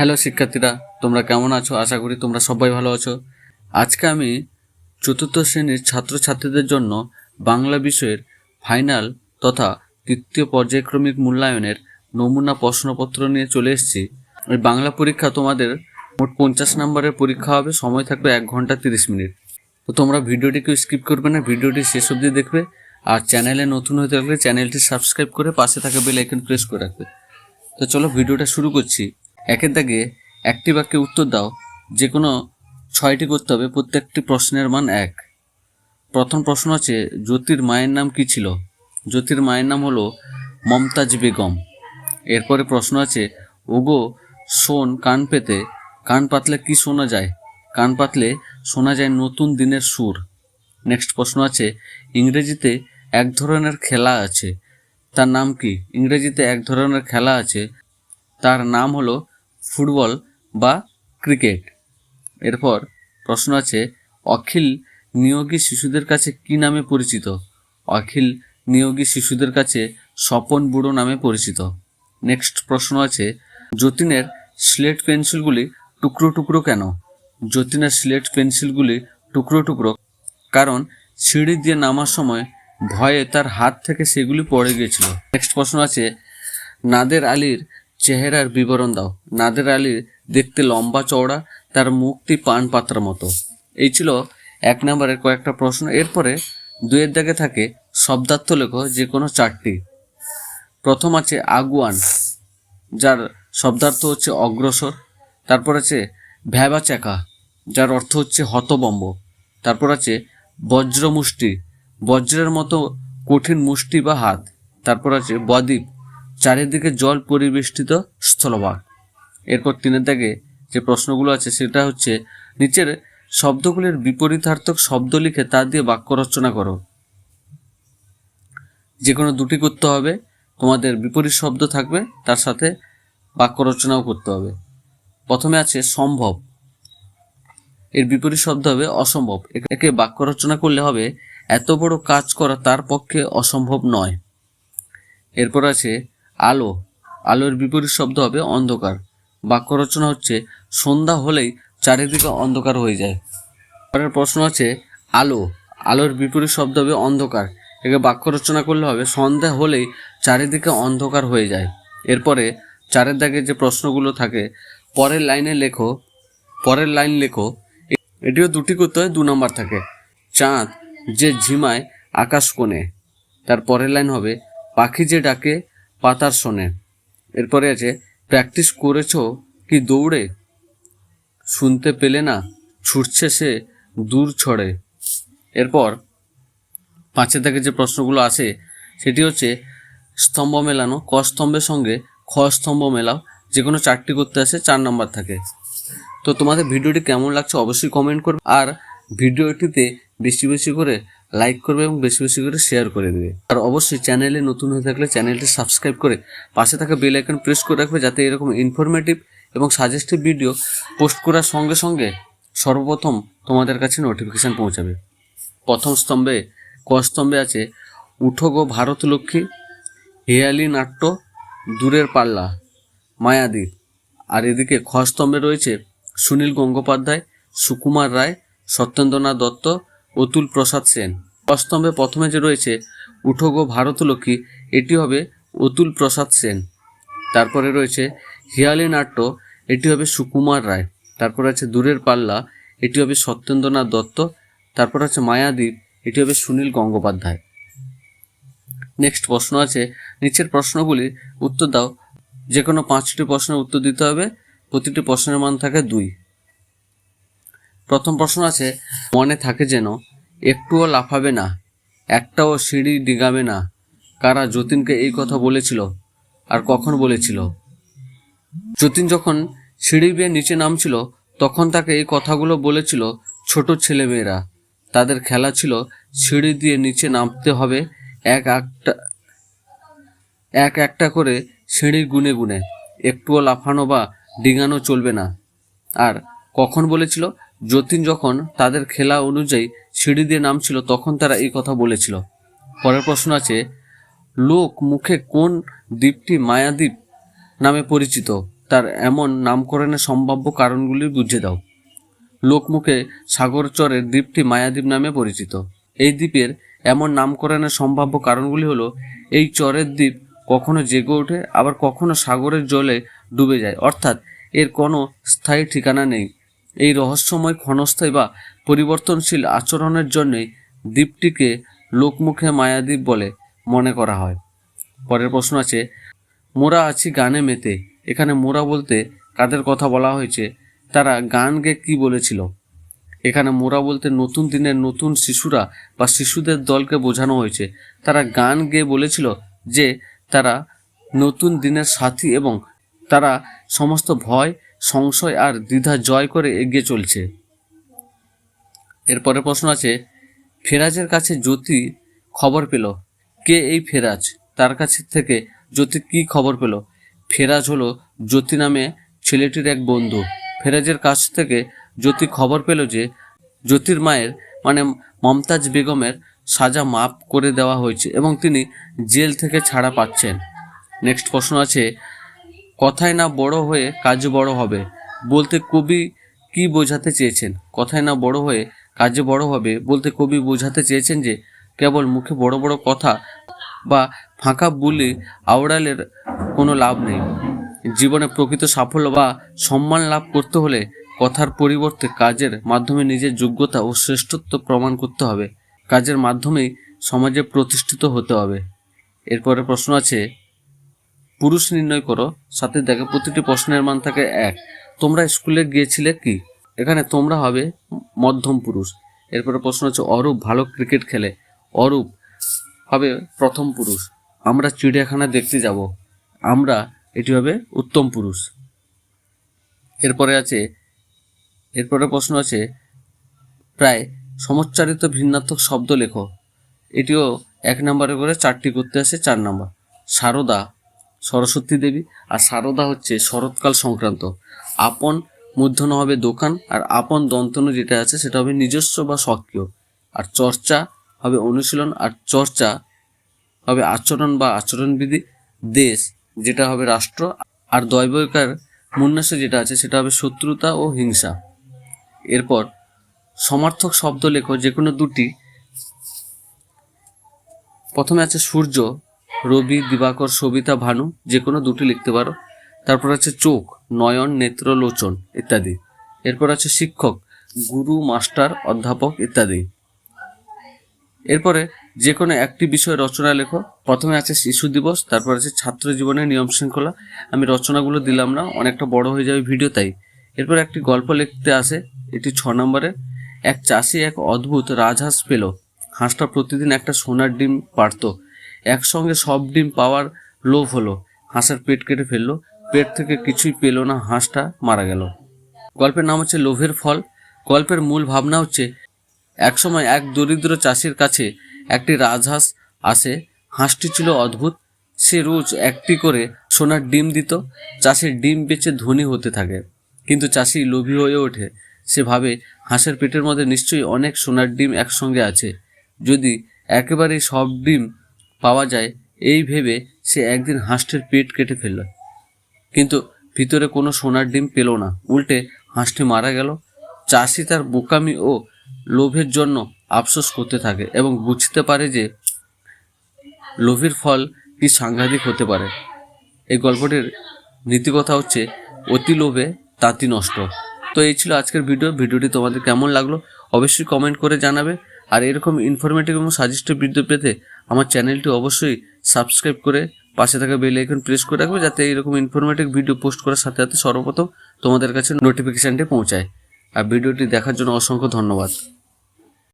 Hello শিক্ষার্থীরা, তোমরা কেমন আছো? আশা করি তোমরা সবাই ভালো আছো। আজকে আমি চতুর্থ শ্রেণির ছাত্রছাত্রীদের জন্য বাংলা বিষয়ের ফাইনাল তথা তৃতীয় পর্যায়ক্রমিক মূল্যায়নের নমুনা প্রশ্নপত্র নিয়ে চলে এসেছি। ওই বাংলা পরীক্ষা তোমাদের মোট পঞ্চাশ নম্বরের পরীক্ষা হবে, সময় থাকবে এক ঘণ্টা তিরিশ মিনিট। তো তোমরা ভিডিওটিকে স্কিপ করবে না, ভিডিওটি শেষ অবধি দেখবে আর চ্যানেলে নতুন হতে থাকলে চ্যানেলটি সাবস্ক্রাইব করে পাশে থাকা বেল আইকন প্রেস করে রাখবে। তো চলো ভিডিওটা শুরু করছি। একের দাগে একটি বাক্যে উত্তর দাও। যে কোনো ছয়টি করতে হবে, প্রত্যেকটি প্রশ্নের মান এক। প্রথম প্রশ্ন আছে জ্যোতির মায়ের নাম কি ছিল? জ্যোতির মায়ের নাম হলো মমতাজ বেগম। এরপরে প্রশ্ন আছে, ওগো শোন কান পেতে, কান পাতলে কি শোনা যায়? কান পাতলে শোনা যায় নতুন দিনের সুর। নেক্সট প্রশ্ন আছে, ইংরেজিতে এক ধরনের খেলা আছে, তার নাম কি? ইংরেজিতে এক ধরনের খেলা আছে, তার নাম হলো ফুটবল বা ক্রিকেট। এরপর প্রশ্ন আছে, অখিল নিয়োগী শিশুদের কাছে কি নামে পরিচিত? অখিল নিয়োগী শিশুদের কাছে স্বপন বুড়ো নামে পরিচিত। নেক্সট প্রশ্ন আছে, যতীনের স্লেট পেন্সিলগুলি টুকরো টুকরো কেন? যতীনের স্লেট পেন্সিলগুলি টুকরো টুকরো কারণ সিঁড়ি দিয়ে নামার সময় ভয়ে তার হাত থেকে সেগুলি পড়ে গিয়েছিল। নেক্সট প্রশ্ন আছে, নাদের আলীর চেহারার বিবরণ দাও। নাদের আলীর দেখতে লম্বা চওড়া, তার মুখটি পান পাতার মতো। এই ছিল এক নম্বরের কয়েকটা প্রশ্ন। এরপরে দুয়ের দাগে থাকে শব্দার্থ লেখ যে কোনো চারটি। প্রথম আছে আগুয়ান, যার শব্দার্থ হচ্ছে অগ্রসর। তারপর আছে ভ্যাবা চাকা যার অর্থ হচ্ছে হতবম্ব। তারপর আছে বজ্রমুষ্টি, বজ্রের মতো কঠিন মুষ্টি বা হাত। তারপর আছে বদ্বীপ চারিদিকে জল পরিবেষ্টিত স্থলভাগ। এরপর তিনের দাগে যে প্রশ্নগুলো আছে, সেটা হচ্ছে, নিচের শব্দগুলির বিপরীতার্থক শব্দ লিখে তা দিয়ে বাক্য রচনা করো। যে কোনো দুটি করতে হবে, তোমাদের বিপরীত শব্দ থাকবে, তার সাথে বাক্য রচনাও করতে হবে। প্রথমে আছে সম্ভব। এর বিপরীত শব্দ হবে অসম্ভব। একে বাক্য রচনা করলে হবে, এত বড় কাজ করা তার পক্ষে অসম্ভব নয়। এরপর আছে আলো। আলোর বিপরীত শব্দ হবে অন্ধকার। বাক্য রচনা হচ্ছে, সন্ধ্যা হলেই চারিদিকে অন্ধকার হয়ে যায়। পরের প্রশ্ন আছে, আলো। আলোর বিপরীত শব্দ হবে অন্ধকার। একে বাক্য রচনা করলে হবে, সন্ধ্যা হলেই চারিদিকে অন্ধকার হয়ে যায়। এরপরে চারের দাগে যে প্রশ্নগুলো থাকে, পরের লাইনে লেখো, পরের লাইন লেখো। এটিও দুটি করতে হয়, দু নম্বর থাকে। চাঁদ যে ঝিমায় আকাশ কোণে। তার পরের লাইন হবে, পাখি যে ডাকে পাতার শোনে এরপরে আছে, প্র্যাকটিস করেছ কি দৌড়ে? শুনতে পেলে না, ছুটছে সে দূর ছড়ে। এরপর পাঁচের থেকে যে প্রশ্নগুলো আসে, সেটি হচ্ছে, স্তম্ভ মেলানো, ক স্তম্ভের সঙ্গে খ স্তম্ভ মেলাও যে কোনো চারটি করতে আসে চার নম্বর থাকে। তো তোমাদের ভিডিওটি কেমন লাগছে অবশ্যই কমেন্ট করবে। আর ভিডিওটিতে বেশি বেশি করে লাইক করবে এবং বেশি বেশি করে শেয়ার করে দেবে। আর অবশ্যই চ্যানেলে নতুন হয়ে থাকলে চ্যানেলটি সাবস্ক্রাইব করে পাশে থাকা বেল আইকন প্রেস করে রাখবে যাতে এরকম ইনফরমেটিভ এবং সাজেস্টিভ ভিডিও পোস্ট করার সঙ্গে সঙ্গে সর্বপ্রথম তোমাদের কাছে নোটিফিকেশান পৌঁছাবে। প্রথম স্তম্ভে, ক স্তম্ভে আছে, উঠো গো ভারত লক্ষ্মী, হেয়ালি নাট্য, দূরের পাল্লা, মায়াদি। আর এদিকে খ স্তম্ভে রয়েছে, সুনীল গঙ্গোপাধ্যায়, সুকুমার রায়, সত্যেন্দ্রনাথ দত্ত অতুল প্রসাদ সেন। ক স্তম্ভে প্রথমে যে রয়েছে উঠো গো ভারতলক্ষ্মী এটি হবে অতুল প্রসাদ সেন। তারপরে রয়েছে হিয়ালি নাট্য, এটি হবে সুকুমার রায়। তারপর আছে দূরের পাল্লা, এটি হবে সত্যেন্দ্রনাথ দত্ত। তারপর আছে মায়াদ্বীপ এটি হবে সুনীল গঙ্গোপাধ্যায়। নেক্সট প্রশ্ন আছে, নিচের প্রশ্নগুলি উত্তর দাও। যে কোনো পাঁচটি প্রশ্নের উত্তর দিতে হবে, প্রতিটি প্রশ্নের মান থাকে দুই। প্রথম প্রশ্ন আছে, মনে থাকে যেন একটুও লাফাবে না, একটাও সিঁড়ি ডিগাবে না। কারা যতীনকে এই কথা বলেছিল আর কখন বলেছিল? যতীন যখন সিঁড়ি বেয়ে নিচে নামছিল, তখন তাকে এই কথাগুলো বলেছিল ছোট ছেলেমেয়েরা। তাদের খেলা ছিল সিঁড়ি দিয়ে নিচে নামতে হবে, এক একটা এক একটা করে সিঁড়ি গুনে গুনে, একটুও লাফানো বা ডিঙানো চলবে না। আর কখন বলেছিল? যতীন যখন তাদের খেলা অনুযায়ী সিঁড়ি দিয়ে নামছিল, তখন তারা এই কথা বলেছিল। পরের প্রশ্ন আছে, লোক মুখে কোন দ্বীপটি মায়াদ্বীপ নামে পরিচিত? তার এমন নামকরণের সম্ভাব্য কারণগুলি বুঝিয়ে দাও। লোকমুখে সাগরচরের দ্বীপটি মায়াদ্বীপ নামে পরিচিত। এই দ্বীপের এমন নামকরণের সম্ভাব্য কারণগুলি হলো, এই চরের দ্বীপ কখনো জেগে ওঠে, আবার কখনো সাগরের জলে ডুবে যায়। অর্থাৎ এর কোনো স্থায়ী ঠিকানা নেই। এই রহস্যময় ক্ষণস্থায়ী বা পরিবর্তনশীল আচরণের জন্যই দ্বীপটিকে লোকমুখে মায়াদ্বীপ বলে মনে করা হয়। পরের প্রশ্ন আছে, মোরা আছি গানে মেতে। এখানে মোরা বলতে কাদের কথা বলা হয়েছে? তারা গান গেয়ে কী বলেছিল? এখানে মোরা বলতে নতুন দিনের নতুন শিশুরা বা শিশুদের দলকে বোঝানো হয়েছে। তারা গান গেয়ে বলেছিল যে তারা নতুন দিনের সাথী এবং তারা সমস্ত ভয় সংশয় আর দ্বিধা জয় করে এগিয়ে চলছে। এরপরে প্রশ্ন আছে, ফেরাজের কাছে জ্যোতি খবর পেল? কে এই ফেরাজ? তার কাছে থেকে জ্যোতি কি খবর পেল? ফেরাজ হলো জ্যোতি নামে ছেলেটির এক বন্ধু। ফেরাজের কাছ থেকে জ্যোতি খবর পেল যে, জ্যোতির মায়ের মানে মমতাজ বেগমের সাজা মাপ করে দেওয়া হয়েছে এবং তিনি জেল থেকে ছাড়া পাচ্ছেন। নেক্সট প্রশ্ন আছে কথায় না বড় হয়ে কাজ বড় হবে। বলতে কবি কি বোঝাতে চেয়েছেন? কথায় না বড় হয়ে কাজে বড় হবে, বলতে কবি বোঝাতে চেয়েছেন যে, কেবল মুখে বড় বড় কথা বা ফাঁকা বুলি আওড়ালের কোনো লাভ নেই। জীবনে প্রকৃত সাফল্য বা সম্মান লাভ করতে হলে কথার পরিবর্তে কাজের মাধ্যমে নিজের যোগ্যতা ও শ্রেষ্ঠত্ব প্রমাণ করতে হবে। কাজের মাধ্যমেই সমাজে প্রতিষ্ঠিত হতে হবে। এরপরে প্রশ্ন আছে পুরুষ নির্ণয় করো, সাথে দেখে প্রতিটি প্রশ্নের মান থাকে এক। তোমরা স্কুলে গিয়েছিলে কি? এখানে তোমরা হবে মধ্যম পুরুষ। এরপরে প্রশ্ন হচ্ছে, অরূপ ভালো ক্রিকেট খেলে। অরূপ হবে প্রথম পুরুষ। আমরা চিড়িয়াখানা দেখতে যাব। আমরা এটি হবে উত্তম পুরুষ। এরপরে আছে, এরপরে প্রশ্ন আছে, প্রায় সমচ্চারিত ভিন্নাত্মক শব্দ লেখো। এটিও এক নম্বরে করে চারটি করতে আসে চার নম্বর। সারদা সরস্বতী দেবী আর সারদা হচ্ছে শরৎকাল সংক্রান্ত। আপন মূর্ধন্য হবে দোকান আর আপন দন্তন যেটা আছে সেটা হবে নিজস্ব বা সক্রিয় আর চর্চা হবে অনুশীলন আর চর্চা হবে আচরণ বা আচরণবিধি দেশ, যেটা হবে রাষ্ট্র আর দৈবকার মুন্যাসে যেটা আছে সেটা হবে শত্রুতা ও হিংসা। এরপর সমার্থক শব্দ লেখো যে কোনো দুটি। প্রথমে আছে সূর্য রবি, দিবাকর, সবিতা, ভানু যে কোনো দুটি লিখতে পারো। তারপর আছে চোখ, নয়ন নেত্র লোচন ইত্যাদি। এরপর আছে শিক্ষক, গুরু, মাস্টার, অধ্যাপক ইত্যাদি। এরপরে যে কোনো একটি বিষয় রচনা লেখো। প্রথমে আছে শিশু দিবস, তারপর আছে ছাত্র জীবনের নিয়ম শৃঙ্খলা। আমি রচনাগুলো দিলাম না, অনেকটা বড় হয়ে যাবে ভিডিও, তাই। এরপর একটি গল্প লিখতে আসে, এটি ছ নম্বরে। এক চাষি এক অদ্ভুত রাজহাঁস পেল। হাঁসটা প্রতিদিন একটা সোনার ডিম পারত একসঙ্গে সব ডিম পাওয়ার লোভ হলো। হাঁসের পেট কেটে ফেলল। পেট থেকে কিছুই পেল না, হাঁসটা মারা গেল। গল্পের নাম হচ্ছে লোভের ফল। গল্পের মূল ভাবনা হচ্ছে, একসময় এক দরিদ্র চাষির কাছে একটি রাজহাঁস আসে। হাঁসটি ছিল অদ্ভুত। সে রোজ একটি করে সোনার ডিম দিত। চাষির ডিম বেচে ধনী হতে থাকে। কিন্তু চাষি লোভী হয়ে ওঠে। সে ভাবে, হাঁসের পেটের মধ্যে নিশ্চয়ই অনেক সোনার ডিম একসঙ্গে আছে। যদি একেবারে সব ডিম পাওয়া যায়, এই ভেবে সে একদিন হাঁসটির পেট কেটে ফেলল। কিন্তু ভিতরে কোনো সোনার ডিম পেল না। উল্টে হাঁসটি মারা গেল। চাষি তার বোকামি ও লোভের জন্য আফসোস করতে থাকে এবং বুঝতে পারে যে লোভের ফল কি সাংঘাতিক হতে পারে। এই গল্পটির নীতিকথা হচ্ছে, অতি লোভে তাঁতি নষ্ট। তো এই ছিল আজকের ভিডিও। ভিডিওটি তোমাদের কেমন লাগল অবশ্যই কমেন্ট করে জানাবে। আর এরকম ইনফরমেটিভ এবং সাজেস্টিভ ভিডিও পেতে আমার চ্যানেলটি অবশ্যই সাবস্ক্রাইব করে পাশে থাকা বেল আইকন প্রেস করে রাখবে যাতে এরকম ইনফরমেটিভ ভিডিও পোস্ট করার সাথে সাথে সর্বপ্রথম তোমাদের কাছে নোটিফিকেশানটি পৌঁছায়। আর ভিডিওটি দেখার জন্য অসংখ্য ধন্যবাদ।